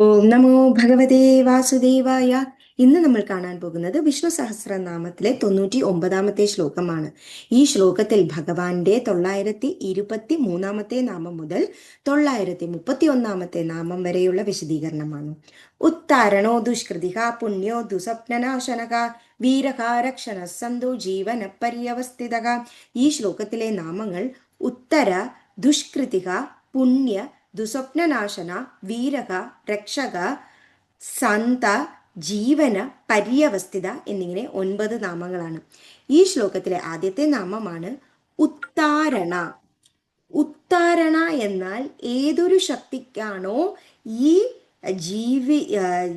ഓം നമോ ഭഗവതേ വാസുദേവായ. ഇന്ന് നമ്മൾ കാണാൻ പോകുന്നത് വിഷ്ണു സഹസ്രനാമത്തിലെ തൊണ്ണൂറ്റി ഒമ്പതാമത്തെ ശ്ലോകമാണ്. ഈ ശ്ലോകത്തിൽ ഭഗവാന്റെ തൊള്ളായിരത്തി ഇരുപത്തി മൂന്നാമത്തെ നാമം മുതൽ തൊള്ളായിരത്തി മുപ്പത്തി ഒന്നാമത്തെ നാമം വരെയുള്ള വിശദീകരണമാണ്. ഉത്താരണോ ദുഷ്കൃതിക പുണ്യോ ദുസ്വപ്നനാശനക വീരകാരക്ഷണ സന്തു ജീവന പര്യവസ്ഥിതക. ഈ ശ്ലോകത്തിലെ നാമങ്ങൾ ഉത്തര ദുഷ്കൃതിക പുണ്യ ദുസ്വപ്നനാശന വീരക രക്ഷക സന്ത ജീവന പര്യവസ്ഥിത എന്നിങ്ങനെ ഒൻപത് നാമങ്ങളാണ്. ഈ ശ്ലോകത്തിലെ ആദ്യത്തെ നാമമാണ് ഉത്താരണ. ഉത്താരണ എന്നാൽ ഏതൊരു ശക്തിക്കാണോ ഈ ജീവി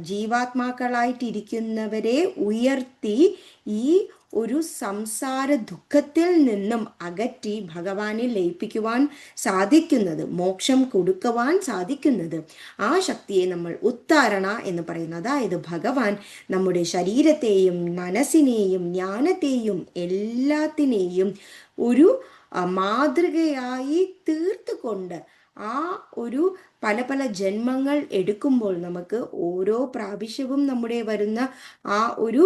ജീവാത്മാക്കളായിട്ടിരിക്കുന്നവരെ ഉയർത്തി ഈ ഒരു സംസാര ദുഃഖത്തിൽ നിന്നും അകറ്റി ഭഗവാനെ ലയിപ്പിക്കുവാൻ സാധിക്കുന്നത് മോക്ഷം കൊടുക്കുവാൻ സാധിക്കുന്നത്. ആ ശക്തിയെ നമ്മൾ ഉത്താരണ എന്ന് പറയുന്നത് അതായത് ഭഗവാൻ നമ്മുടെ ശരീരത്തെയും മനസ്സിനെയും ജ്ഞാനത്തെയും എല്ലാത്തിനെയും ഒരു മാതൃകയായി തീർത്തുകൊണ്ട് ആ ഒരു പല പല ജന്മങ്ങൾ എടുക്കുമ്പോൾ നമുക്ക് ഓരോ പ്രാവശ്യവും നമ്മുടെ വരുന്ന ആ ഒരു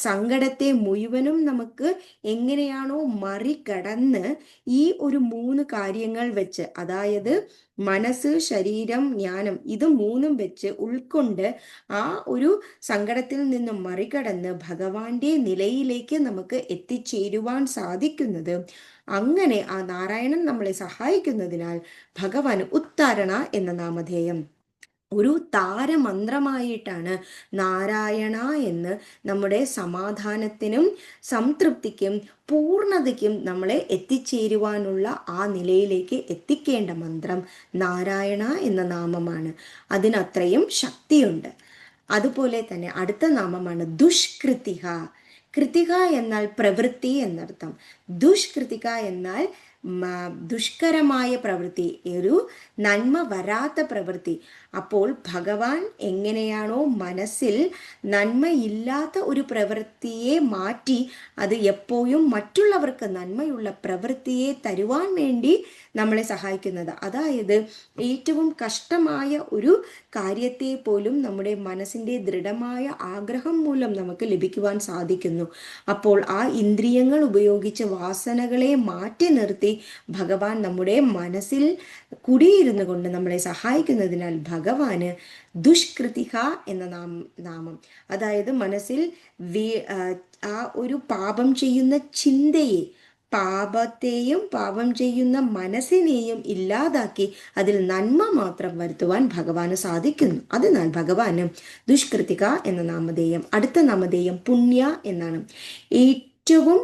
സങ്കടത്തെ മുഴുവനും നമുക്ക് എങ്ങനെയാണോ മറികടന്ന് ഈ ഒരു മൂന്ന് കാര്യങ്ങൾ വെച്ച് അതായത് മനസ്സ് ശരീരം ജ്ഞാനം ഇത് മൂന്നും വെച്ച് ഉൾക്കൊണ്ട് ആ ഒരു സങ്കടത്തിൽ നിന്നും മറികടന്ന് ഭഗവാന്റെ നിലയിലേക്ക് നമുക്ക് എത്തിച്ചേരുവാൻ സാധിക്കുന്നത്. അങ്ങനെ ആ നാരായണൻ നമ്മളെ സഹായിക്കുന്നതിനാൽ ഭഗവാൻ ഉത്താരണ എന്ന നാമധേയം. ഒരു താരമന്ത്രമായിട്ടാണ് നാരായണ എന്ന് നമ്മുടെ സമാധാനത്തിനും സംതൃപ്തിക്കും പൂർണതയ്ക്കും നമ്മളെ എത്തിച്ചേരുവാനുള്ള ആ നിലയിലേക്ക് എത്തിക്കേണ്ട മന്ത്രം നാരായണ എന്ന നാമമാണ്. അതിനത്രയും ശക്തിയുണ്ട്. അതുപോലെ തന്നെ അടുത്ത നാമമാണ് ദുഷ്കൃതിക. കൃതിക എന്നാൽ പ്രവൃത്തി എന്നർത്ഥം. ദുഷ്കൃതിക എന്നാൽ ദുഷ്കരമായ പ്രവൃത്തി ഒരു നന്മ വരാത്ത പ്രവൃത്തി. അപ്പോൾ ഭഗവാൻ എങ്ങനെയാണോ മനസ്സിൽ നന്മയില്ലാത്ത ഒരു പ്രവൃത്തിയെ മാറ്റി അത് എപ്പോഴും മറ്റുള്ളവർക്ക് നന്മയുള്ള പ്രവൃത്തിയെ തരുവാൻ വേണ്ടി നമ്മളെ സഹായിക്കുന്നത്. അതായത് ഏറ്റവും കഷ്ടമായ ഒരു കാര്യത്തെ പോലും നമ്മുടെ മനസ്സിന്റെ ദൃഢമായ ആഗ്രഹം മൂലം നമുക്ക് ലഭിക്കുവാൻ സാധിക്കുന്നു. അപ്പോൾ ആ ഇന്ദ്രിയങ്ങൾ ഉപയോഗിച്ച് വാസനകളെ മാറ്റി നിർത്തി ഭഗവാൻ നമ്മുടെ മനസ്സിൽ കുടിയിരുന്നു കൊണ്ട് നമ്മളെ സഹായിക്കുന്നതിനാൽ ഭഗവാന് ദുഷ്കൃതിക എന്ന നാമം. അതായത് മനസ്സിൽ ആ ഒരു പാപം ചെയ്യുന്ന ചിന്തയെ പാപത്തെയും പാപം ചെയ്യുന്ന മനസ്സിനെയും ഇല്ലാതാക്കി അതിൽ നന്മ മാത്രം വരുത്തുവാൻ ഭഗവാന് സാധിക്കുന്നു. അതിനാൽ ഭഗവാന് ദുഷ്കൃതിക എന്ന നാമധേയം അടുത്ത നാമധേയം പുണ്യ എന്നാണ്. ഏറ്റവും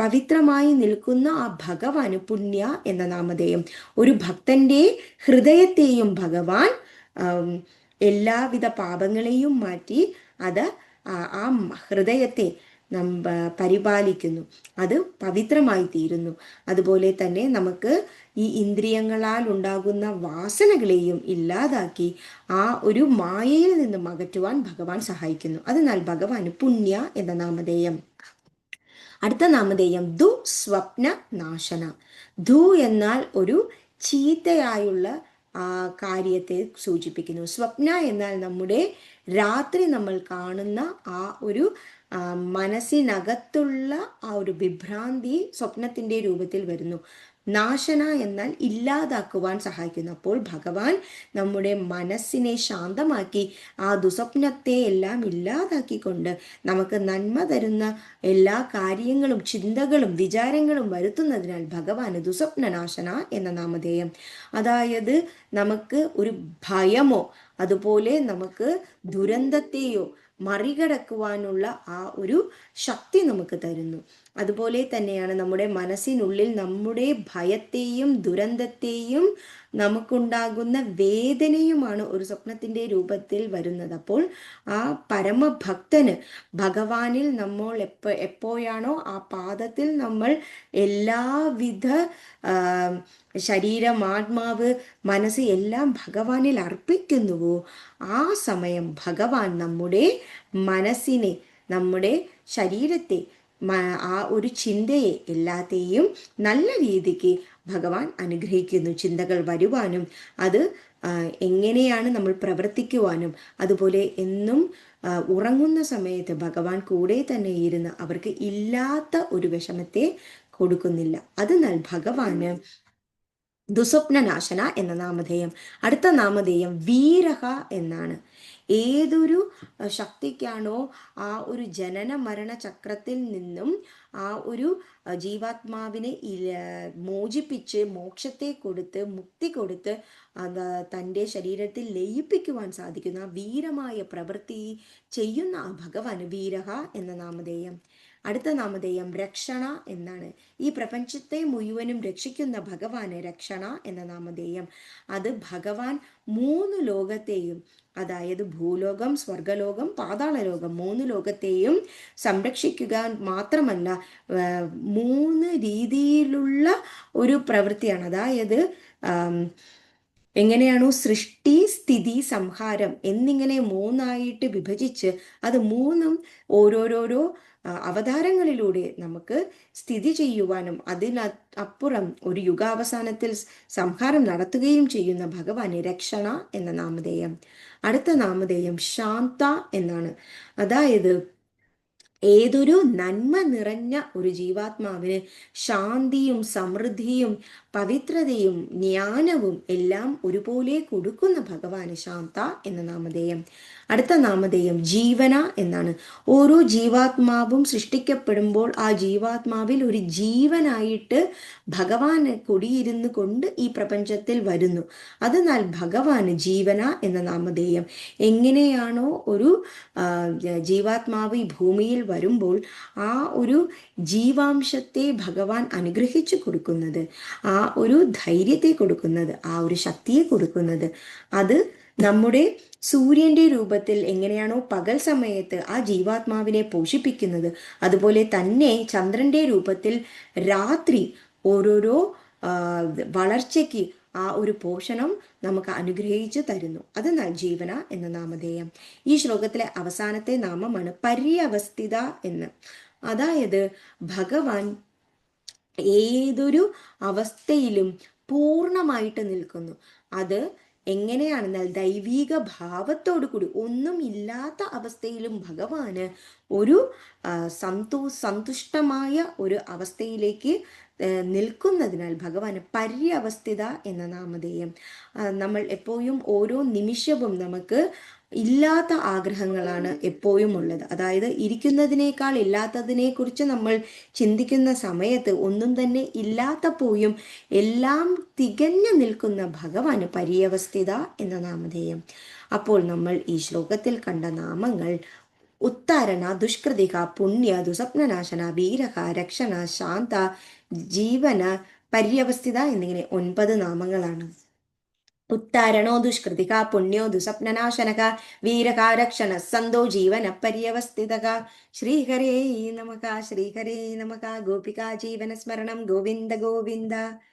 പവിത്രമായി നിൽക്കുന്ന ആ ഭഗവാന് പുണ്യ എന്ന നാമധേയം. ഒരു ഭക്തന്റെ ഹൃദയത്തെയും ഭഗവാൻ എല്ലാവിധ പാപങ്ങളെയും മാറ്റി അത് ആ ഹൃദയത്തെ നം പരിപാലിക്കുന്നു. അത് പവിത്രമായി തീരുന്നു. അതുപോലെ തന്നെ നമുക്ക് ഈ ഇന്ദ്രിയങ്ങളാൽ ഉണ്ടാകുന്ന വാസനകളെയും ഇല്ലാതാക്കി ആ ഒരു മായയിൽ നിന്നും അകറ്റുവാൻ ഭഗവാൻ സഹായിക്കുന്നു. അതിനാൽ ഭഗവാന് പുണ്യ എന്ന നാമധേയം. അടുത്ത നാമധേയം ദു സ്വപ്ന നാശന. ധു എന്നാൽ ഒരു ചീത്തയായുള്ള കാര്യത്തെ സൂചിപ്പിക്കുന്നു. സ്വപ്ന എന്നാൽ നമ്മുടെ രാത്രി നമ്മൾ കാണുന്ന ആ ഒരു മനസ്സിനകത്തുള്ള ആ ഒരു വിഭ്രാന്തി സ്വപ്നത്തിന്റെ രൂപത്തിൽ വരുന്നു. നാശന എന്നാൽ ഇല്ലാതാക്കുവാൻ സഹായിക്കുന്നു അപ്പോൾ ഭഗവാൻ നമ്മുടെ മനസ്സിനെ ശാന്തമാക്കി ആ ദുസ്വപ്നത്തെ എല്ലാം ഇല്ലാതാക്കിക്കൊണ്ട് നമുക്ക് നന്മ തരുന്ന എല്ലാ കാര്യങ്ങളും ചിന്തകളും വിചാരങ്ങളും വരുത്തുന്നതിനാൽ ഭഗവാന് ദുസ്വപ്നനാശന എന്ന നാമധേയം. അതായത് നമുക്ക് ഒരു ഭയമോ അതുപോലെ നമുക്ക് ദുരന്തത്തെയോ മറികടക്കുവാനുള്ള ആ ഒരു ശക്തി നമുക്ക് തരുന്നു. അതുപോലെ തന്നെയാണ് നമ്മുടെ മനസ്സിനുള്ളിൽ നമ്മുടെ ഭയത്തെയും ദുരന്തത്തെയും നമുക്കുണ്ടാകുന്ന വേദനയുമാണ് ഒരു സ്വപ്നത്തിന്റെ രൂപത്തിൽ വരുന്നത്. അപ്പോൾ ആ പരമഭക്തന് ഭഗവാനിൽ നമ്മൾ എപ്പോ എപ്പോഴാണോ ആ പാദത്തിൽ നമ്മൾ എല്ലാവിധ ശരീരം ആത്മാവ് മനസ്സ് എല്ലാം ഭഗവാനിൽ അർപ്പിക്കുന്നുവോ ആ സമയം ഭഗവാൻ നമ്മുടെ മനസ്സിനെ നമ്മുടെ ശരീരത്തെ ആ ഒരു ചിന്തയെ എല്ലാത്തെയും നല്ല രീതിക്ക് ഭഗവാൻ അനുഗ്രഹിക്കുന്നു. ചിന്തകൾ വരുവാനും അത് എങ്ങനെയാണ് നമ്മൾ പ്രവർത്തിക്കുവാനും അതുപോലെ എന്നും ഉറങ്ങുന്ന സമയത്ത് ഭഗവാൻ കൂടെ തന്നെ ഇരുന്ന് അവർക്ക് ഇല്ലാത്ത ഒരു വിഷമത്തെ കൊടുക്കുന്നില്ല. അതിനാൽ ഭഗവാന് ദുസ്വപ്നനാശന എന്ന നാമധേയം. അടുത്ത നാമധേയം വീരഹ എന്നാണ്. ഏതൊരു ശക്തിക്കാണോ ആ ഒരു ജനന മരണ ചക്രത്തിൽ നിന്നും ആ ഒരു ജീവാത്മാവിനെ മോചിപ്പിച്ച് മോക്ഷത്തെ കൊടുത്ത് മുക്തി കൊടുത്ത് തന്റെ ശരീരത്തിൽ ലയിപ്പിക്കുവാൻ സാധിക്കുന്ന വീരമായ പ്രവൃത്തി ചെയ്യുന്ന ആ ഭഗവാൻ വീരഹ എന്ന നാമധേയം. അടുത്ത നാമധേയം രക്ഷണ എന്നാണ്. ഈ പ്രപഞ്ചത്തെ മുഴുവനും രക്ഷിക്കുന്ന ഭഗവാന് രക്ഷണ എന്ന നാമധേയം. അത് ഭഗവാൻ മൂന്ന് ലോകത്തെയും അതായത് ഭൂലോകം സ്വർഗലോകം പാതാളലോകം മൂന്ന് ലോകത്തെയും സംരക്ഷിക്കുക മാത്രമല്ല മൂന്ന് രീതിയിലുള്ള ഒരു പ്രവൃത്തിയാണ്. അതായത് എങ്ങനെയാണോ സൃഷ്ടി സ്ഥിതി സംഹാരം എന്നിങ്ങനെ മൂന്നായിട്ട് വിഭജിച്ച് അത് മൂന്നും ഓരോരോരോ അവതാരങ്ങളിലൂടെ നമുക്ക് സ്ഥിതി ചെയ്യുവാനും അതിന് അപ്പുറം ഒരു യുഗാവസാനത്തിൽ സംഹാരം നടത്തുകയും ചെയ്യുന്ന ഭഗവാന് രക്ഷണ എന്ന നാമധേയം. അടുത്ത നാമധേയം ശാന്ത എന്നാണ്. അതായത് ഏതൊരു നന്മ നിറഞ്ഞ ഒരു ജീവാത്മാവിന് ശാന്തിയും സമൃദ്ധിയും പവിത്രതയും ജ്ഞാനവും എല്ലാം ഒരുപോലെ കൊടുക്കുന്ന ഭഗവാന് ശാന്ത എന്ന നാമധേയം. അടുത്ത നാമധേയം ജീവന എന്നാണ്. ഓരോ ജീവാത്മാവും സൃഷ്ടിക്കപ്പെടുമ്പോൾ ആ ജീവാത്മാവിൽ ഒരു ജീവനായിട്ട് ഭഗവാൻ കുടിയിരുന്നു കൊണ്ട് ഈ പ്രപഞ്ചത്തിൽ വരുന്നു. അതിനാൽ ഭഗവാന് ജീവന എന്ന നാമധേയം. എങ്ങനെയാണോ ഒരു ജീവാത്മാവ് ഈ ഭൂമിയിൽ വരുമ്പോൾ ആ ഒരു ജീവാംശത്തെ ഭഗവാൻ അനുഗ്രഹിച്ചു കൊടുക്കുന്നത് ആ ഒരു ധൈര്യത്തെ കൊടുക്കുന്നത് ആ ഒരു ശക്തിയെ കൊടുക്കുന്നത് അത് നമ്മുടെ സൂര്യന്റെ രൂപത്തിൽ എങ്ങനെയാണോ പകൽ സമയത്ത് ആ ജീവാത്മാവിനെ പോഷിപ്പിക്കുന്നത്. അതുപോലെ തന്നെ ചന്ദ്രന്റെ രൂപത്തിൽ രാത്രി ഓരോരോ വളർച്ചയ്ക്ക് ആ ഒരു പോഷണം നമുക്ക് അനുഗ്രഹിച്ചു തരുന്നു. അത് ജീവന എന്ന നാമധേയം. ഈ ശ്ലോകത്തിലെ അവസാനത്തെ നാമമാണ് പര്യവസ്ഥിത എന്ന്. അതായത് ഭഗവാൻ ഏതൊരു അവസ്ഥയിലും പൂർണമായിട്ട് നിൽക്കുന്നു. അത് എങ്ങനെയാണെന്നാൽ ദൈവീക ഭാവത്തോടു കൂടി ഒന്നും ഇല്ലാത്ത അവസ്ഥയിലും ഭഗവാന് ഒരു സന്തോ സന്തുഷ്ടമായ ഒരു അവസ്ഥയിലേക്ക് നിൽക്കുന്നതിനാൽ ഭഗവാന് പര്യവസ്ഥിത എന്ന നാമധേയം. നമ്മൾ എപ്പോഴും ഓരോ നിമിഷവും നമുക്ക് ഇല്ലാത്ത ആഗ്രഹങ്ങളാണ് എപ്പോഴും ഉള്ളത്. അതായത് ഇരിക്കുന്നതിനേക്കാൾ ഇല്ലാത്തതിനെക്കുറിച്ച് നമ്മൾ ചിന്തിക്കുന്ന സമയത്ത് ഒന്നും തന്നെ ഇല്ലാത്തപ്പോഴും എല്ലാം തികഞ്ഞു നിൽക്കുന്ന ഭഗവാന് പര്യവസ്ഥിത എന്ന നാമധേയം. അപ്പോൾ നമ്മൾ ഈ ശ്ലോകത്തിൽ കണ്ട നാമങ്ങൾ ഉത്താരണ ദുഷ്കൃതിക പുണ്യ ദുസ്വപ്നനാശന വീരക രക്ഷണ ശാന്ത ജീവന പര്യവസ്ഥിത എന്നിങ്ങനെ ഒൻപത് നാമങ്ങളാണ് ഉത്താരണോ ദുഷ്കൃതിക പുണ്യോ ദുസ്വപ്നനാശനക വീരകാരക്ഷണ സന്തോ ജീവന പര്യവസ്ഥിതക ശ്രീഹരേ നമക ശ്രീഹരേ നമക ഗോപിക ജീവന സ്മരണം ഗോവിന്ദ ഗോവിന്ദ